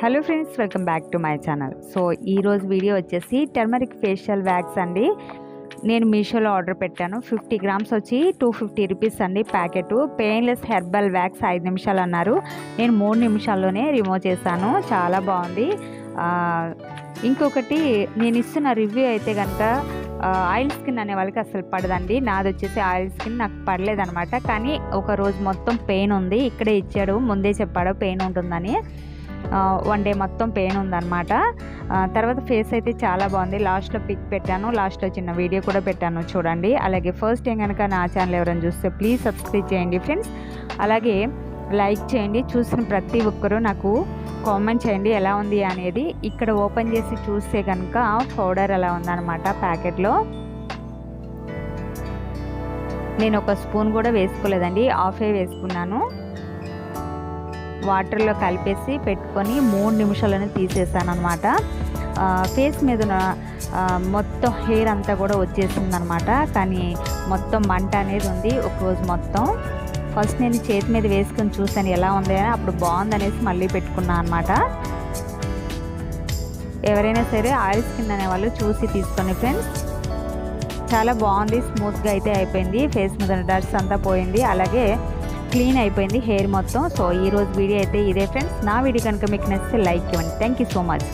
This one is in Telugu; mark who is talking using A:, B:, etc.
A: Hello friends welcome back to my channel so ఈరోజు వీడియో వచ్చేసి టర్మరిక్ ఫేషియల్ వ్యాక్స్ అండి. నేను మీషోలో ఆర్డర్ పెట్టాను. ఫిఫ్టీ గ్రామ్స్ వచ్చి టూ ఫిఫ్టీ రూపీస్ అండి ప్యాకెట్. పెయిన్లెస్ హెర్బల్ వ్యాక్స్ ఐదు నిమిషాలు అన్నారు. నేను మూడు నిమిషాల్లోనే రిమూవ్ చేశాను. చాలా బాగుంది. ఇంకొకటి నేను ఇస్తున్న రివ్యూ అయితే కనుక ఆయిల్ స్కిన్ అనే వాళ్ళకి అసలు పడదండి. నాది వచ్చేసి ఆయిల్ స్కిన్ నాకు పడలేదనమాట కానీ ఒక రోజు మొత్తం పెయిన్ ఉంది. ఇక్కడే ఇచ్చాడు. ముందే చెప్పాడు పెయిన్ ఉంటుందని. వన్ డే మొత్తం పెయిన్ ఉందన్నమాట. తర్వాత ఫేస్ అయితే చాలా బాగుంది. లాస్ట్లో పిక్ పెట్టాను. లాస్ట్లో చిన్న వీడియో కూడా పెట్టాను. చూడండి. అలాగే ఫస్ట్ టైం కనుక నా ఛానల్ ఎవరైనా చూస్తే ప్లీజ్ సబ్స్క్రైబ్ చేయండి ఫ్రెండ్స్ అలాగే లైక్ చేయండి. చూసిన ప్రతి ఒక్కరూ నాకు కామెంట్ చేయండి. ఎలా ఉంది అనేది ఇక్కడ ఓపెన్ చేసి చూస్తే కనుక పౌడర్ ఎలా ఉందన్నమాట ప్యాకెట్లో నేను ఒక స్పూన్ కూడా వేసుకోలేదండి. హాఫే వేసుకున్నాను. వాటర్లో కలిపేసి పెట్టుకొని మూడు నిమిషాలని తీసేసాను అనమాట ఫేస్ మీద మొత్తం హెయిర్ అంతా కూడా వచ్చేసింది అనమాట కానీ మొత్తం మంట అనేది ఉంది ఒకరోజు మొత్తం. ఫస్ట్ నేను చేతి మీద వేసుకొని చూసాను ఎలా ఉంది అని అప్పుడు బాగుందనేసి మళ్ళీ పెట్టుకున్నాను అనమాట ఎవరైనా సరే ఆయిల్ స్కిన్ అనే వాళ్ళు చూసి తీసుకోండి ఫ్రెండ్స్. చాలా బాగుంది స్మూత్గా అయితే అయిపోయింది. ఫేస్ మీద డస్ట్ అంతా పోయింది. అలాగే క్లీన్ అయిపోయింది హెయిర్ మొత్తం. సో ఈ రోజు వీడియో అయితే ఇదే ఫ్రెండ్స్. నా వీడియో కనుక మీకు నచ్చితే లైక్ ఇవ్వండి. Thank you so much